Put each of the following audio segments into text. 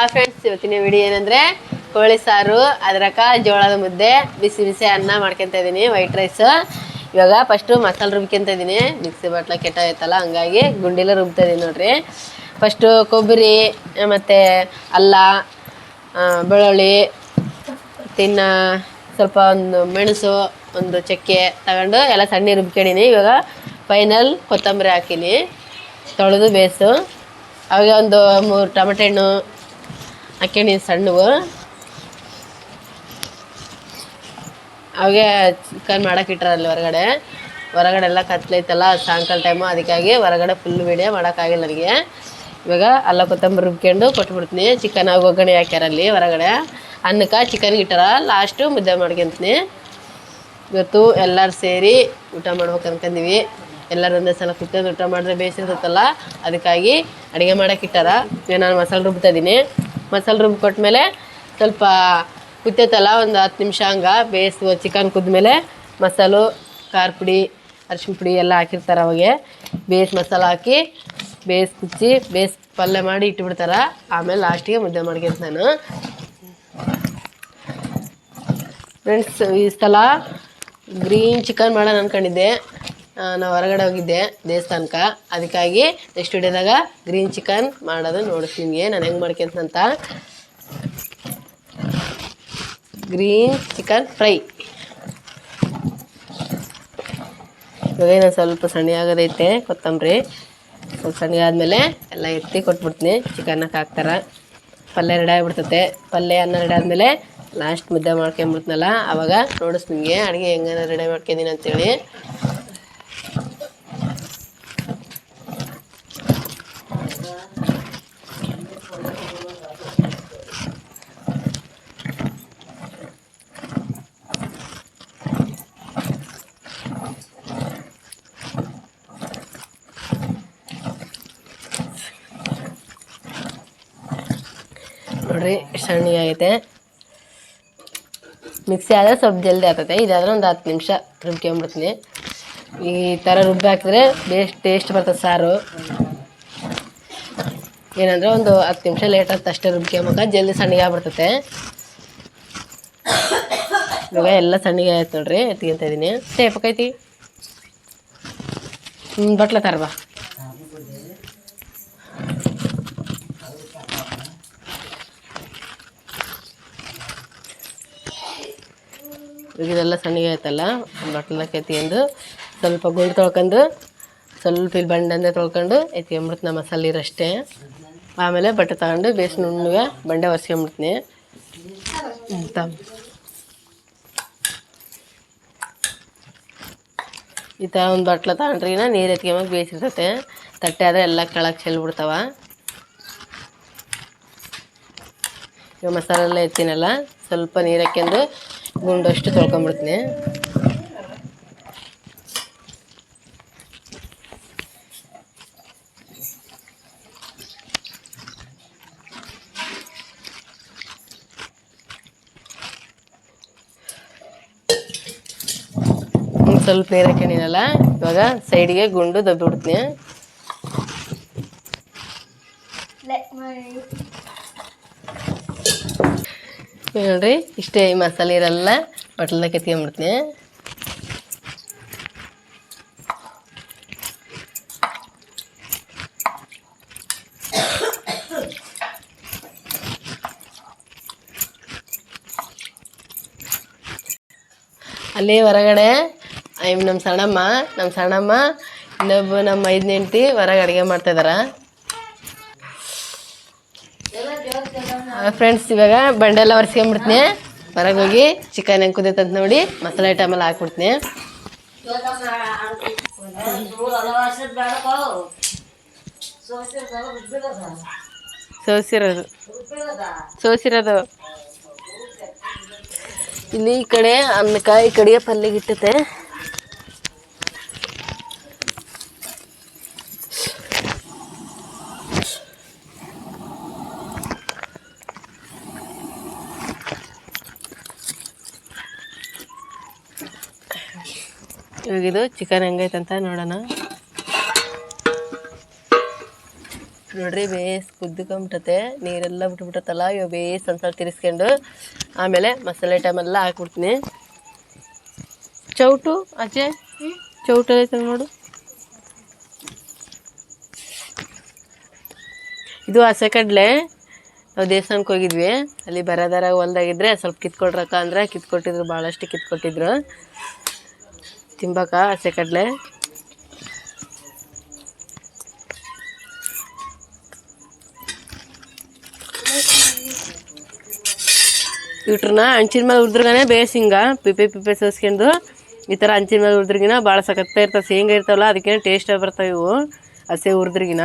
ಆ ಫ್ರೆಂಡ್ಸ್ ಇವತ್ತಿನ ವಿಡಿಯೋ ಏನಂದ್ರೆ, ಕೋಳಿ ಸಾರು, ಅದ್ರಕ, ಜೋಳದ ಮುದ್ದೆ, ಬಿಸಿ ಬಿಸಿ ಅನ್ನ ಮಾಡ್ಕೊಂತ ಇದೀನಿ ವೈಟ್ ರೈಸ್ ಇವಾಗ ಫಸ್ಟು ಮಸಾಲೆ ರುಬ್ಕೊಂತ ಇದೀನಿ ಮಿಕ್ಸಿ ಬಟ್ಲ ಕೆಟ್ಟಾಗೈತಲ್ಲ ಹಂಗಾಗಿ ಗುಂಡಿಲ ರುಬ್ತಾ ಇದೀನಿ ನೋಡ್ರಿ. ಫಸ್ಟು ಕೊಬ್ಬರಿ, ಮತ್ತು ಅಲ್ಲ ಬೆಳ್ಳುಳ್ಳಿ, ತಿನ್ನ, ಸ್ವಲ್ಪ ಒಂದು ಮೆಣಸು, ಒಂದು ಚಕ್ಕೆ ತಗೊಂಡು ಎಲ್ಲ ಸಣ್ಣ ರುಬ್ಕೊಂಡಿನಿ ಇವಾಗ ಫೈನಲ್ ಕೊತ್ತಂಬರಿ ಹಾಕೀನಿ. ತೊಳೆದು ಬೇಸು ಅವಾಗ ಒಂದು ಮೂರು ಟೊಮೆಟೆ ಹಣ್ಣು ಹಾಕ್ಯಣಿ ಸಣ್ಣವು. ಅವಾಗೆ ಚಿಕನ್ ಮಾಡಕ್ಕೆ ಇಟ್ಟಾರಲ್ಲಿ ಹೊರಗಡೆ. ಹೊರಗಡೆ ಎಲ್ಲ ಕತ್ಲೈತಲ್ಲ ಸಾಯಂಕಾಲ ಟೈಮು ಅದಕ್ಕಾಗಿ ಹೊರಗಡೆ ಫುಲ್ ವೀಡಿಯೋ ಮಾಡೋಕ್ಕಾಗಿಲ್ಲ ನನಗೆ. ಇವಾಗ ಅಲ್ಲ ಕೊತ್ತಂಬರಿ ರುಬ್ಕೊಂಡು ಕೊಟ್ಬಿಡ್ತೀನಿ. ಚಿಕನ್ ಆಗಿ ಒಗ್ಗರಣೆ ಹಾಕ್ಯಾರಲ್ಲಿ ಹೊರಗಡೆ. ಅನ್ನಕ್ಕೆ ಚಿಕನ್ ಇಟ್ಟಾರ ಲಾಸ್ಟು ಮುದ್ದೆ ಮಾಡ್ಕೊಂತೀನಿ. ಇವತ್ತು ಎಲ್ಲರೂ ಸೇರಿ ಊಟ ಮಾಡ್ಬೇಕು ಅನ್ಕೊಂಡಿವಿ ಎಲ್ಲರೂ ಒಂದೇ ಸಲ ಕುತ್ಕೊಂಡು ಊಟ ಮಾಡಿದ್ರೆ ಬೇಯಿಸಿರ್ತಲ್ಲ ಅದಕ್ಕಾಗಿ ಅಡುಗೆ ಮಾಡೋಕ್ಕಿಟ್ಟಾರ ನಾನು ಮಸಾಲೆ ರುಬ್ತಾ ಇದ್ದೀನಿ ಮಸಾಲೆ ರುಬ್ಬಿ ಕೊಟ್ಟಮೇಲೆ ಸ್ವಲ್ಪ ಕುತ್ತೈತಲ್ಲ ಒಂದು ಹತ್ತು ನಿಮಿಷ ಹಂಗೆ ಬೇಯಿಸು ಚಿಕನ್ ಕುದ್ಮೇಲೆ ಮಸಾಲು, ಖಾರ ಪುಡಿ, ಅರಿಶಿನ ಪುಡಿ ಎಲ್ಲ ಹಾಕಿರ್ತಾರೆ ಅವಾಗೆ. ಬೇಯಿಸಿ ಮಸಾಲ ಹಾಕಿ ಬೇಯಿಸಿ ಕುಚ್ಚಿ ಬೇಯಿಸಿ ಪಲ್ಯ ಮಾಡಿ ಇಟ್ಬಿಡ್ತಾರೆ. ಆಮೇಲೆ ಲಾಸ್ಟಿಗೆ ಮುದ್ದೆ ಮಾಡ್ಕೊಂತ ನಾನು. ಫ್ರೆಂಡ್ಸ್ ಈ ಸಲ ಗ್ರೀನ್ ಚಿಕನ್ ಮಾಡೋಣ ಅನ್ಕೊಂಡಿದ್ದೆ. ನಾವು ಹೊರಗಡೆ ಹೋಗಿದ್ದೆ ದೇವಸ್ಥಾನಕ್ಕೆ. ಅದಕ್ಕಾಗಿ ನೆಕ್ಸ್ಟ್ ವಿಡಿಯೋದಾಗ ಗ್ರೀನ್ ಚಿಕನ್ ಮಾಡೋದು ನೋಡಿಸ್ತೀನಿ ನಾನು ಹೆಂಗೆ ಮಾಡ್ಕೊಂತಂತ ಗ್ರೀನ್ ಚಿಕನ್ ಫ್ರೈ ಇವಾಗೇನು ಸ್ವಲ್ಪ ಸಣ್ಣ ಆಗೋದೈತೆ, ಕೊತ್ತಂಬರಿ. ಸ್ವಲ್ಪ ಸಣ್ಣ ಆದಮೇಲೆ ಎಲ್ಲ ಎತ್ತಿ ಕೊಟ್ಬಿಡ್ತೀನಿ. ಚಿಕನ್ನಕ್ಕೆ ಹಾಕ್ತಾರೆ. ಪಲ್ಯ ರೆಡಿ ಆಗಿಬಿಡ್ತೈತೆ. ಪಲ್ಯ ಅನ್ನ ರೆಡಿ ಆದಮೇಲೆ ಲಾಸ್ಟ್ ಮುದ್ದೆ ಮಾಡ್ಕೊಂಬಿಡ್ತೀನಲ್ಲ ಆವಾಗ ನೋಡಿಸ್ ನಿಮಗೆ ಅಡುಗೆ ಹೆಂಗೆ ರೆಡಿ ಮಾಡ್ಕೊಂಡಿನಿ ಅಂತೇಳಿ. ನೋಡ್ರಿ ಸಣ್ಣ ಆಗೈತೆ ಮಿಕ್ಸಿ ಆದರೆ ಸ್ವಲ್ಪ ಜಲ್ದಿ ಆಗ್ತೈತೆ ಇದಾದರೆ ಒಂದು ಹತ್ತು ನಿಮಿಷ ರುಬ್ಕೊಂಬಿಡ್ತೀನಿ. ಈ ಥರ ರುಬ್ಬಿ ಹಾಕಿದ್ರೆ ಬೇಸ್ ಟೇಸ್ಟ್ ಬರ್ತದೆ ಸಾರು. ಏನಂದ್ರೆ ಒಂದು ಹತ್ತು ನಿಮಿಷ ಲೇಟ್ ಆಗ್ತದೆ ಅಷ್ಟೇ ರುಬ್ಕೊಂಬಕ. ಜಲ್ದಿ ಸಣ್ಣಗೆ ಆಗ್ಬಿಡ್ತೈತೆ. ಇವಾಗ ಎಲ್ಲ ಸಣ್ಣಗೆ ಆಯ್ತು ನೋಡ್ರಿ, ಎತ್ಕೊಂತ ಇದ್ದೀನಿ ಸೇಪಕ್ಕೈತಿ ಬಟ್ಲ ತರಬಾ. ಇದೆಲ್ಲ ಸಣ್ಣಗೆ ಆಯ್ತಲ್ಲ ಬಟ್ಲಕ್ಕೆ ಎತ್ಕೊಂಡು ಸ್ವಲ್ಪ ಗುಂಡು ತೊಳ್ಕೊಂಡು, ಸ್ವಲ್ಪ ಇಲ್ಲಿ ಬಂಡೆ ತೊಳ್ಕೊಂಡು ಎತ್ಕೊಂಬಿಡ್ತೀನಿ ಮಸಾಲೆ ಇರಷ್ಟೇ. ಆಮೇಲೆ ಬಟ್ಟೆ ತಗೊಂಡು ಬೇಸ್ ನುಣ್ಣಗೆ ಬಂಡೆ ಒರೆಸ್ಕೊಂಬಿಡ್ತೀನಿ ಈ ಥರ ಒಂದು ಬಟ್ಲ ತಗೊಂಡ್ರಿನ ನೀರು ಎತ್ಕೊಂಬಕ್ಕೆ ಬೇಯಿಸಿರ್ತೈತೆ. ತಟ್ಟೆ ಆದರೆ ಎಲ್ಲ ಕೆಳಗೆ ಚೆಲ್ಬಿಡ್ತಾವ ಈಗ ಮಸಾಲೆ ಎಲ್ಲ ಎತ್ತಿನಲ್ಲ, ಸ್ವಲ್ಪ ನೀರು ಹಾಕ್ಯಂಡು ಗುಂಡಷ್ಟು ತೊಳ್ಕೊಂಬಿಡ್ತೀನಿ. ಸ್ವಲ್ಪ ನೀರು ಹಾಕ್ಯಣಿನಲ್ಲ ಇವಾಗ ಸೈಡಿಗೆ ಗುಂಡು ದಬ್ಬಿಬಿಡ್ತೀನಿ. ನೋಡ್ರಿ ಇಷ್ಟೇ ಈ ಮಸಾಲೆ ಇರಲ್ಲ. ಬಟ್ಲದಾಗ ಎತ್ಕೊಂಬಿಡ್ತೀನಿ ಅಲ್ಲಿ ಹೊರಗಡೆ, ಐ ನಮ್ಮ ಸಣ್ಣಮ್ಮ ನಮ್ಮ ಸಣ್ಣಮ್ಮ, ಇನ್ನೊಬ್ಬ ನಮ್ಮ ಐದನೇ ಹೆಂಡ್ತಿ ಹೊರಗೆ ಅಡುಗೆ ಮಾಡ್ತಾಯಿದಾರ ಫ್ರೆಂಡ್ಸ್ ಇವಾಗ ಬಂಡೆಲ್ಲ ಒರೆಸ್ಕೊಂಬಿಡ್ತೀನಿ. ಹೊರಗೆ ಹೋಗಿ ಚಿಕನ್ ಹೆಂಗೆ ಕುದೈತಂತ ನೋಡಿ ಮಸಾಲೆ ಎಲ್ಲ ಹಾಕ್ಬಿಡ್ತೀನಿ. ಸೋಸಿರೋದು. ಸೋಸಿರೋದು. ಇಲ್ಲಿ ಈ ಕಡೆ ಅನ್ನಕಾಯಿ ಕಡೆಗೆ ಪಲ್ಯಗೆ ಇವಾಗ ಇದು ಚಿಕನ್ ಅಂತ ನೋಡೋಣ. ನೋಡ್ರಿ, ಬೇಸ್ ಕುದ್ದಕೊಂಬಿಟ್ಟತೆ. ನೀರೆಲ್ಲ ಬಿಟ್ಬಿಟ್ಟತ್ತಲ್ಲ, ಇವಾಗ ಬೇಸ್ ಒಂದ್ಸಲ ತಿರ್ಸ್ಕೊಂಡು ಆಮೇಲೆ ಮಸಾಲೆ ಐಟಮೆಲ್ಲ ಹಾಕ್ಬಿಡ್ತೀನಿ. ಚೌಟು, ಆಚೆ? ಚೌಟು ಐತೆ ನೋಡು. ಇದು ಹಸೆ ಕಡಲೆ ನಾವು ದೇವಸ್ಥಾನಕ್ಕೆ ಹೋಗಿದ್ವಿ. ಅಲ್ಲಿ ಬರೋದಾರ ಹೊಲ್ದಾಗಿದ್ರೆ ಸ್ವಲ್ಪ ಕಿತ್ಕೊಡ್ರಕ್ಕ ಅಂದ್ರೆ ಕಿತ್ಕೊಟ್ಟಿದ್ರು ಭಾಳಷ್ಟು ಕಿತ್ಕೊಟ್ಟಿದ್ರು. ತಿಂಬಕ ಹಸೆ ಕಡಲೆ. ಇಟ್ರನ್ನ ಹಂಚಿನ ಮೇಲೆ ಉದ್ರಗನೆ ಬೇಸ್ ಹಿಂಗ, ಪಿಪೆ ಪಿಪೆ ಸೋಸ್ಕೊಂಡು ಈ ಥರ ಹಂಚಿನ ಮೇಲೆ ಉರ್ದ್ರಗಿನ ಭಾಳ ಸಖತ್ತ ಇರ್ತವೆ. ಶೇಂಗಾ ಇರ್ತಾವಲ್ಲ ಟೇಸ್ಟ್ ಬರ್ತಾವೆ ಇವು, ಹಸೆ ಹುರಿದ್ರಿಗಿನ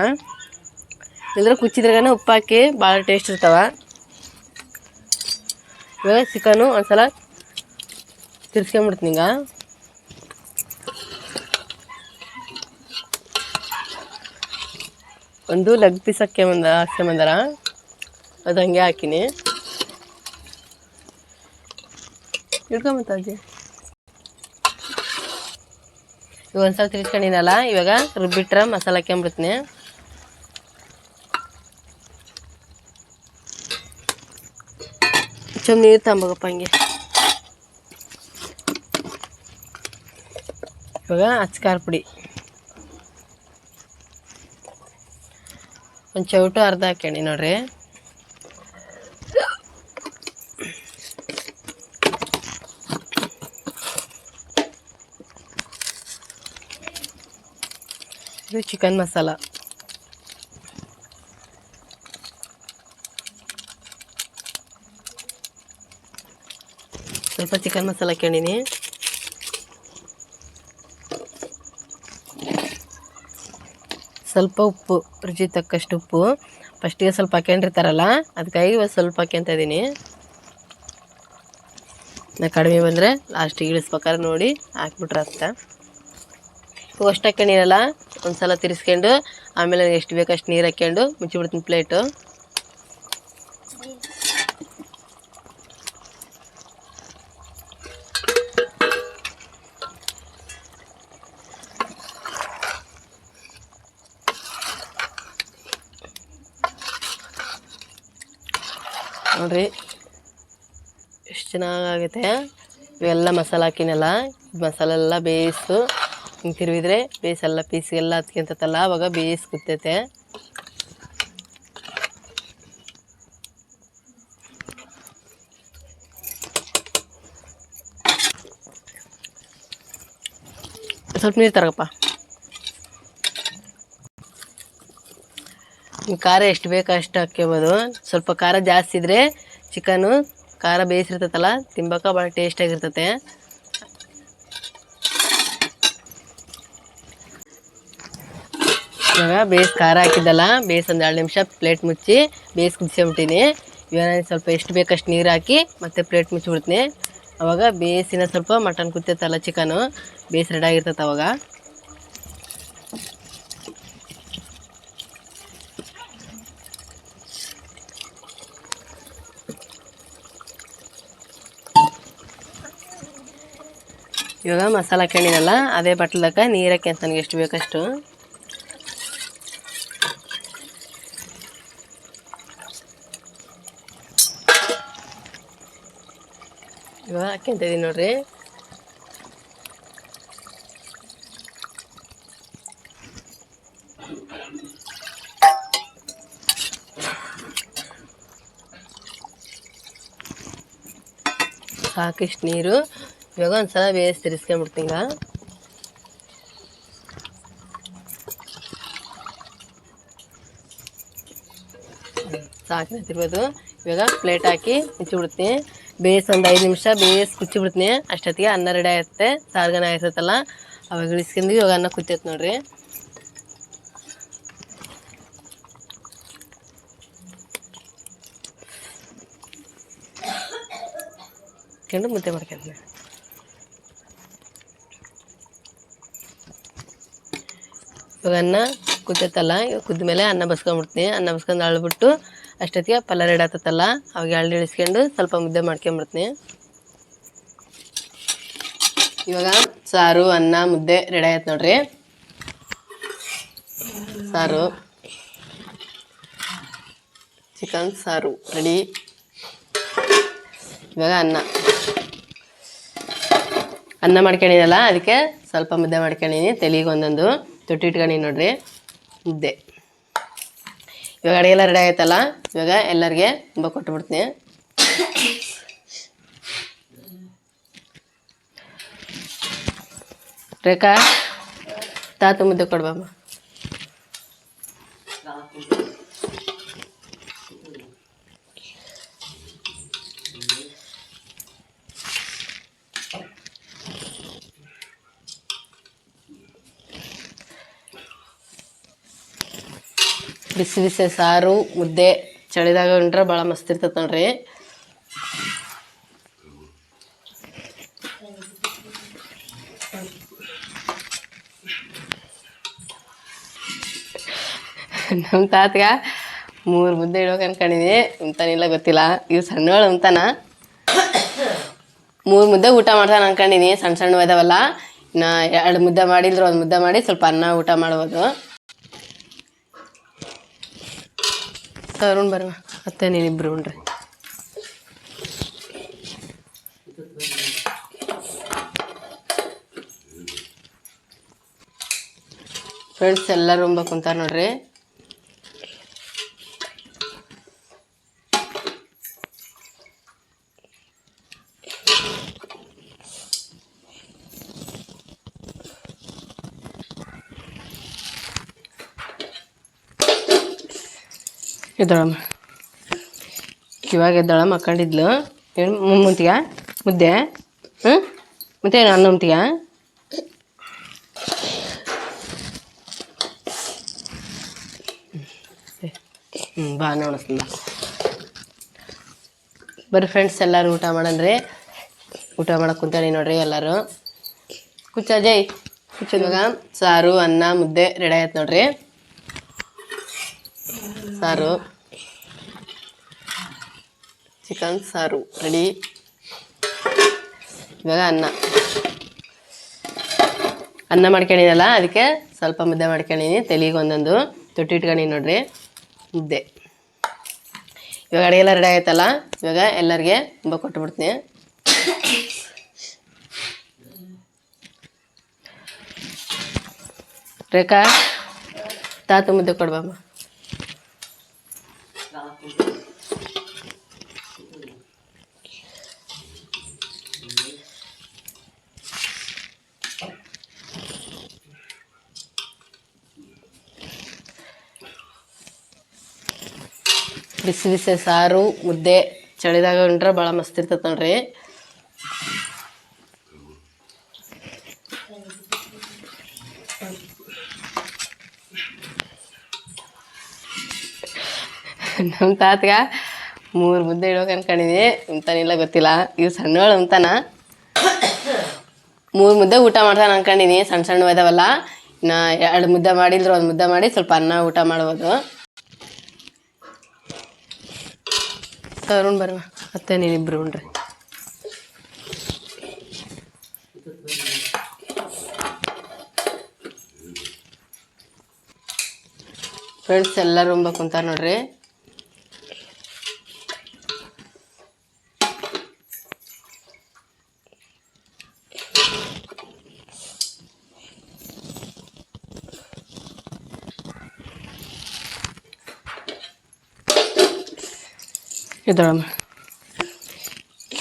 ಇಲ್ಲದ್ರೆ ಕುಚ್ಚಿದ್ರಾಗನ ಉಪ್ಪು ಹಾಕಿ ಭಾಳ ಟೇಸ್ಟ್ ಇರ್ತಾವೆ. ಇವಾಗ ಚಿಕನು ಒಂದ್ಸಲ ತಿರ್ಸ್ಕೊಂಬಿಡ್ತೀನಿ ಈಗ. ಒಂದು ಲೆಗ್ ಪೀಸ್ ಹಾಕ್ಯಂಬಂದ ಹಾಕ್ಯಂಬಂದಾರ ಅದು ಹಂಗೆ ಹಾಕಿನಿ. ಇಟ್ಕೊಂಬತ್ತಾಜಿ ಇವಾಗ ಒಂದ್ಸಲ ತಿರ್ಸ್ಕೊಂಡಿನಲ್ಲ, ಇವಾಗ ರುಬ್ಬಿಟ್ರೆ ಮಸಾಲೆ ಹಾಕ್ಕೊಂಬಿಡ್ತೀನಿ ಚಮ್ ನೀರು ತಗೊಂಬೋಗಪ್ಪ ಹಂಗೆ. ಇವಾಗ ಅಚ್ಕಾರ್ ಪುಡಿ. ಒಂದು ಚೌಟು ಅರ್ಧ ಹಾಕ್ಯಣಿ ನೋಡ್ರಿ. ಇದು ಚಿಕನ್ ಮಸಾಲ ಸ್ವಲ್ಪ ಚಿಕನ್ ಮಸಾಲ ಹಾಕ್ಯಂಡಿನಿ ಸ್ವಲ್ಪ ಉಪ್ಪು, ರುಚಿ ತಕ್ಕಷ್ಟು ಉಪ್ಪು. ಫಸ್ಟಿಗೆ ಸ್ವಲ್ಪ ಹಾಕೊಂಡಿರ್ತಾರಲ್ಲ ಅದಕ್ಕಾಗಿ ಇವತ್ತು ಸ್ವಲ್ಪ ಹಾಕ್ಯಂತ ಇದ್ದೀನಿ ನಾ ಕಡಿಮೆ ಬಂದರೆ ಲಾಸ್ಟಿಗೆ ಇಳಿಸ್ಬೇಕಾದ್ರೆ ನೋಡಿ ಹಾಕ್ಬಿಟ್ರೆ ಇವು ಅಷ್ಟು ಹಾಕೊಂಡಿರಲ್ಲ ಒಂದು ಸಲ ತಿರ್ಸ್ಕೊಂಡು, ಆಮೇಲೆ ಎಷ್ಟು ಬೇಕು ಅಷ್ಟು ನೀರು ಹಾಕ್ಕೊಂಡು ಮುಚ್ಚಿಬಿಡ್ತೀನಿ ಪ್ಲೇಟು ನೋಡ್ರಿ. ಎಷ್ಟು ಚೆನ್ನಾಗಾಗೈತೆ ಇವೆಲ್ಲ ಮಸಾಲೆ ಹಾಕಿನಲ್ಲ, ಮಸಾಲೆ ಎಲ್ಲ ಬೇಯಿಸು. ಹಿಂಗೆ ತಿರುವಿದ್ರೆ ಬೇಯಿಸಲ್ಲ ಪೀಸ್ಗೆಲ್ಲ ಹತ್ಕೊಂತತ್ತಲ್ಲ ಅವಾಗ ಬೇಯಿಸಿ ಕುತ್ತೈತೆ ಸ್ವಲ್ಪ ನೀರು ತರಗಪ್ಪ ಖಾರ ಎಷ್ಟು ಬೇಕೋ ಅಷ್ಟು ಹಾಕ್ಕೋಬೋದು ಸ್ವಲ್ಪ ಖಾರ ಜಾಸ್ತಿ ಇದ್ರೆ ಚಿಕನು ಖಾರ ಬೇಯಿಸಿರ್ತೈತಲ್ಲ, ತಿಂಬಕ ಭಾಳ ಟೇಸ್ಟಾಗಿರ್ತೈತೆ ಇವಾಗ ಬೇಸ್ ಖಾರ ಹಾಕಿದ್ದಲ್ಲ, ಬೇಸ್ ಒಂದು ಎರಡು ನಿಮಿಷ ಪ್ಲೇಟ್ ಮುಚ್ಚಿ ಬೇಸ್ ಕುದಿಸ್ಕೊಂಬಿಟ್ಟಿನಿ. ಇವಾಗ ಸ್ವಲ್ಪ ಎಷ್ಟು ಬೇಕಷ್ಟು ನೀರು ಹಾಕಿ ಮತ್ತೆ ಪ್ಲೇಟ್ ಮುಚ್ಚಿಬಿಡ್ತೀನಿ. ಅವಾಗ ಬೇಸಿನ ಸ್ವಲ್ಪ ಮಟನ್ ಕುತ್ತೈತಲ್ಲ ಚಿಕನು, ಬೇಸ್ ರೆಡಿ ಆಗಿರ್ತೈತೆ ಅವಾಗ. ಇವಾಗ ಮಸಾಲ ಹಾಕೊಂಡಿನಲ್ಲ ಅದೇ ಬಟ್ಲಕ್ಕ ನೀರಕ್ಕೆ ಅಂತ ನನಗೆ ಎಷ್ಟು ಬೇಕಷ್ಟು. ಇವಾಗ ಹಾಕ್ಯಂತ ಇದೀನಿ ನೋಡ್ರಿ. ಸಾಕಿಷ್ಟು ನೀರು. ಇವಾಗ ಬೇಸ್ ತಿರ್ಸ್ಕೊಂಬಿಡ್ತೀನಿ ಈಗ ಸಾಕಿನ ತಿರ್ಬೋದು ಇವಾಗ ಪ್ಲೇಟ್ ಹಾಕಿ ಮುಚ್ಚಿಬಿಡ್ತೀನಿ. ಬೇಸ್ ಒಂದು ಐದು ನಿಮಿಷ ಬೇಸ್ ಕುಚ್ಚಿಬಿಡ್ತೀನಿ ಅಷ್ಟೊತ್ತಿಗೆ ಅನ್ನ ರೆಡಿ ಆಗುತ್ತೆ. ಸಾರ್ಗನ ಆಗಿರ್ತೈತಲ್ಲ ಅವಾಗ ಇಳಿಸ್ಕೊಂಡು ಇವಾಗ ಅನ್ನ ಕುಚ್ಚೈತೆ ನೋಡ್ರಿ. ಮುದ್ದೆ ಮಾಡ್ಕೊಂತೀನಿ ಇವಾಗ ಅನ್ನ ಕುದ್ದೈತಲ್ಲ ಇವಾಗ ಕುದ್ದ ಮೇಲೆ ಅನ್ನ ಬಸ್ಕೊಂಬಿಡ್ತೀನಿ ಅನ್ನ ಬಸ್ಕೊಂಡು ಅಳ್ಬಿಟ್ಟು ಅಷ್ಟೊತ್ತಿಗೆ ಪಲ್ಲ ರೆಡಿ ಆಗ್ತೈತಲ್ಲ, ಅವಾಗ ಎಳ್ಳು ಇಳಿಸ್ಕೊಂಡು ಸ್ವಲ್ಪ ಮುದ್ದೆ ಮಾಡ್ಕೊಂಬಿಡ್ತೀನಿ. ಇವಾಗ ಸಾರು, ಅನ್ನ, ಮುದ್ದೆ ರೆಡಿ ಆಯ್ತು ನೋಡ್ರಿ. ಸಾರು. ಚಿಕನ್ ಸಾರು ರೆಡಿ. ಇವಾಗ ಅನ್ನ. ಅನ್ನ ಮಾಡ್ಕೊಂಡಿದ್ದಲ್ಲ ಅದಕ್ಕೆ ಸ್ವಲ್ಪ ಮುದ್ದೆ ಮಾಡ್ಕೊಂಡಿನಿ ತೆಲಿಗೆ ಒಂದೊಂದು ತೊಟ್ಟಿ ಇಟ್ಕೊಂಡು ನೋಡ್ರಿ. ಮುದ್ದೆ ಇವಾಗ ಅಡುಗೆ ಎಲ್ಲ ರೆಡಿ ಆಯ್ತಲ್ಲ? ಇವಾಗ ಎಲ್ಲರಿಗೆ ತುಂಬ ಕೊಟ್ಬಿಡ್ತೀನಿ. ರೇಖಾ, ತಾತು ಮುದ್ದೆ ಕೊಡ್ಬಮ್ಮ ಬಿಸಿ ಬಿಸಿ ಸಾರು, ಮುದ್ದೆ ಚಳಿದಾಗ ಉಂಡ್ರೆ ಭಾಳ ಮಸ್ತ್ ಇರ್ತೈತೆ ನೋಡ್ರಿ. ನಮ್ಮ ತಾತಗ ಮೂರು ಮುದ್ದೆ ಇಡೋಕೆ ಅನ್ಕೊಂಡಿನಿ ಉಂತಾನಿಲ್ಲ ಗೊತ್ತಿಲ್ಲ. ಇವು ಸಣ್ಣವಳು ಉಂತಾನ? ಮೂರು ಮುದ್ದೆ ಊಟ ಮಾಡ್ತಾನೆ ಅನ್ಕೊಂಡಿನಿ ಸಣ್ಣ ಸಣ್ಣ ಇದಾವಲ್ಲ ನಾ ಎರಡು ಮುದ್ದೆ ಮಾಡಿದ್ರು ಒಂದು ಮುದ್ದೆ ಮಾಡಿ ಸ್ವಲ್ಪ ಅನ್ನ ಊಟ ಮಾಡ್ಬೋದು. ತರುಣ್ ಬರುವ ಮತ್ತೆ ನೀನಿಬ್ರು ಉಂಡ್ರಿ. ಫ್ರೆಂಡ್ಸ್ ಎಲ್ಲರೂ ಉಂಬ ಕುಂತಾರ ನೋಡ್ರಿ. ಎದ್ದಳಮ್ಮ. ಇವಾಗ ಎದ್ದಾಳಮ್ಮ ಮಕ್ಕಂಡಿದ್ಲು. ಏನು ಮುಂತಿಗ ಮುದ್ದೆ? ಹ್ಞೂ ಮತ್ತೆ ಏನು ಅನ್ನ ಉಂತಿಗ ಹ್ಞೂ ಬಾ ನೋಡಿಸ್ತೀನಿ ಬರ್ರಿ ಫ್ರೆಂಡ್ಸ್ ಎಲ್ಲರೂ ಊಟ ಮಾಡನ್ರಿ. ಊಟ ಮಾಡಕ್ಕೆ ಕುಂತಾಳಿ ನೋಡ್ರಿ ಎಲ್ಲರೂ. ಕುಚ್ಚ ಜೈ. ಸಾರು, ಅನ್ನ, ಮುದ್ದೆ, ರೆಡಿ ಆಯ್ತು ನೋಡ್ರಿ. ಸಾರು. ಚಿಕನ್ ಸಾರು ರೆಡಿ ಇವಾಗ ಅನ್ನ. ಅನ್ನ ಮಾಡ್ಕೊಂಡಿದ್ದಲ್ಲ ಅದಕ್ಕೆ ಸ್ವಲ್ಪ ಮುದ್ದೆ ಮಾಡ್ಕೊಂಡಿನಿ. ತೆಲಿಗೆ ಒಂದೊಂದು. ತೊಟ್ಟಿ ಇಟ್ಕೊಂಡೀನಿ ನೋಡ್ರಿ. ಮುದ್ದೆ. ಇವಾಗ ಅಡುಗೆ ಎಲ್ಲ ರೆಡಿ ಆಯ್ತಲ್ಲ ಇವಾಗ ಎಲ್ಲರಿಗೆ ತುಂಬ ಕೊಟ್ಬಿಡ್ತೀನಿ. ರೇಖಾ, ತಾತು ಮುದ್ದೆ ಕೊಡ್ಬಮ್ಮ ಬಿಸಿ ಬಿಸಿ ಸಾರು, ಮುದ್ದೆ, ಚಳಿದಾಗ ಉಂಡ್ರೆ ಭಾಳ ಮಸ್ತ್ ಇರ್ತೈತೆ ನೋಡ್ರಿ. ನಮ್ಮ ತಾತಗ ಮೂರು ಮುದ್ದೆ ಇಡೋಕೆ ಅನ್ಕೊಂಡಿನಿ ಉಂತಾನಿಲ್ಲ ಗೊತ್ತಿಲ್ಲ. ಇವು ಸಣ್ಣವಳು ಅಂತಾನ ಮೂರು ಮುದ್ದೆ ಊಟ ಮಾಡ್ತಾನೆ ಅನ್ಕೊಂಡಿನಿ ಸಣ್ಣ ಸಣ್ಣ ಇದಾವಲ್ಲ. ನಾ ಎರಡು ಮುದ್ದೆ ಮಾಡಿದ್ರೆ. ಒಂದು ಮುದ್ದೆ ಮಾಡಿ ಸ್ವಲ್ಪ ಅನ್ನ ಊಟ ಮಾಡ್ಬೋದು. ತರುಣ್ ಬರುವ ಅತ್ತೆ ನೀನಿಬ್ರು ಉಣ್ರಿ ಫ್ರೆಂಡ್ಸ್ ಎಲ್ಲರೂ ಉಂಬ ಕುಂತಾರ ನೋಡ್ರಿ. ಎದ್ದಳಮ್ಮ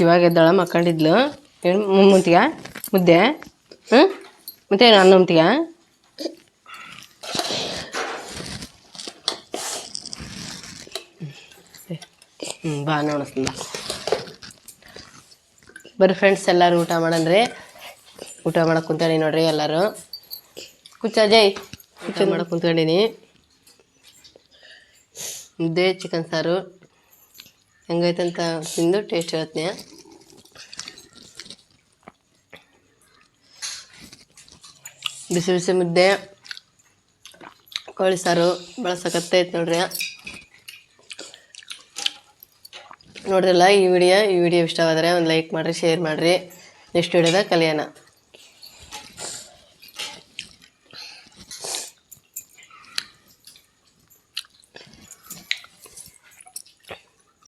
ಇವಾಗ ಇದ್ದಾಳಮ್ಮ ಹಾಕೊಂಡಿದ್ಲು ಏನು ಮುಂತಿಗ? ಮುದ್ದೆ? ಹ್ಞೂ ಮತ್ತೆ ಏನು ಅನ್ನ ಉಂತಿಗ ಹ್ಞೂ ಬಾ ನೋಡಿಸ್ತೀನಿ ಬಾ. ಬರ್ರಿ ಫ್ರೆಂಡ್ಸ್ ಎಲ್ಲರೂ ಊಟ ಮಾಡನ್ರಿ ಊಟ ಮಾಡಕ್ಕೆ ಕುಂತೀನಿ ನೋಡ್ರಿ ಎಲ್ಲರೂ. ಕುಚ್ಚ, ಜೈ. ಊಟ ಮಾಡಕ್ಕೆ ಕುಂತ್ಕೊಂಡಿನಿ. ಮುದ್ದೆ ಚಿಕನ್ ಸಾರು. ಹೆಂಗೈತಂತ ತಿಂದು ಟೇಸ್ಟ್ ಹೇಳ್ತೀನಿ ಬಿಸಿ ಬಿಸಿ ಮುದ್ದೆ, ಕೋಳಿ ಸಾರು ಭಾಳ ಸಖತ್ತೈತೆ ನೋಡ್ರಿ. ನೋಡ್ರಲ್ಲ ಈ ವಿಡಿಯೋ ಈ ವಿಡಿಯೋ ಇಷ್ಟವಾದರೆ ಒಂದು ಲೈಕ್ ಮಾಡಿರಿ ಶೇರ್ ಮಾಡಿರಿ. ನೆಕ್ಸ್ಟ್ ವಿಡಿಯೋದ ಕಲಿಯೋಣ.